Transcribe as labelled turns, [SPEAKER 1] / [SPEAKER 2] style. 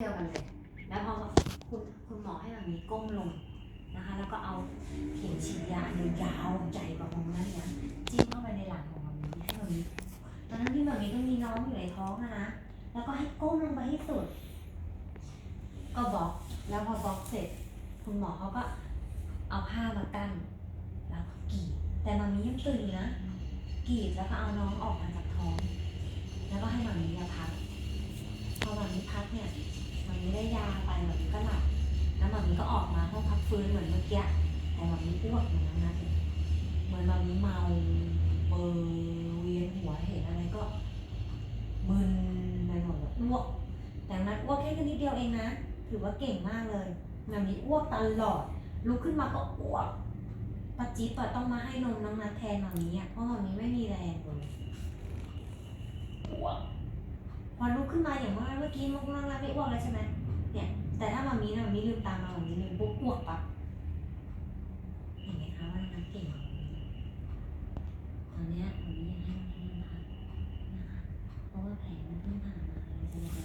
[SPEAKER 1] เดียวกันเลยแล้วพอคุณคุณหมอให้แบบนี้ก้มลงนะคะ แล้วก็เอาเข็มฉีดยาอันยาวใหญ่กว่าของนั้นเนี่ยจิ้มเข้าไปในหลังของแบบนี้ให้แบบนี้ตอนนั้นที่แบบนี้ก็มีน้องอยู่ในท้องนะ แล้วก็ให้ก้มลงไปให้สุด ก็บล็อกแล้วพอบล็อกเสร็จ คุณหมอเขาก็เอาผ้ามากั้นแล้วก็กรีดแต่มามียังตื่นนะกรีดแล้วก็เอาน้องออกมาจากให้มามียาพัก พอมามีพักเนี่ยมามี ได้ยาไปมามีก็หลับแล้วมามีก็ออกมาห้องพักฟื้นเหมือนเมื่อกี้แต่มามีอ้วกเหมือนนั้นนะเหมือนมามีเมาเบอร์เวียนหัวเห็นอะไรก็มึนไปหมดเลยอ้วกแต่นั้นอ้วกแค่นิดเดียวเองนะ ถือว่าเก่งมากเลยมามีอ้วกตลอดลุกขึ้นมาก็อ้วกป้าจิ๊บอะต้องมาให้นมน้องนัดแทนมามีอะเพราะมามีไม่มีแรงเลยอ้วกพอลุกขึ้นมาอย่างว่าเมื่อกี้มุกนั่งรับไม่อ้วกแล้วใช่ไหมเนี่ย แต่ถ้ามามีนะมามีลืมตามามามีลืมปุ๊บอ้วกปั๊บเห็นไหมคะว่าน้ำเก่งตอนเนี้ยมามียังให้มามีพักนะคะเพราะว่าแผลมันเพิ่งผ่านมาเลยจะยังไง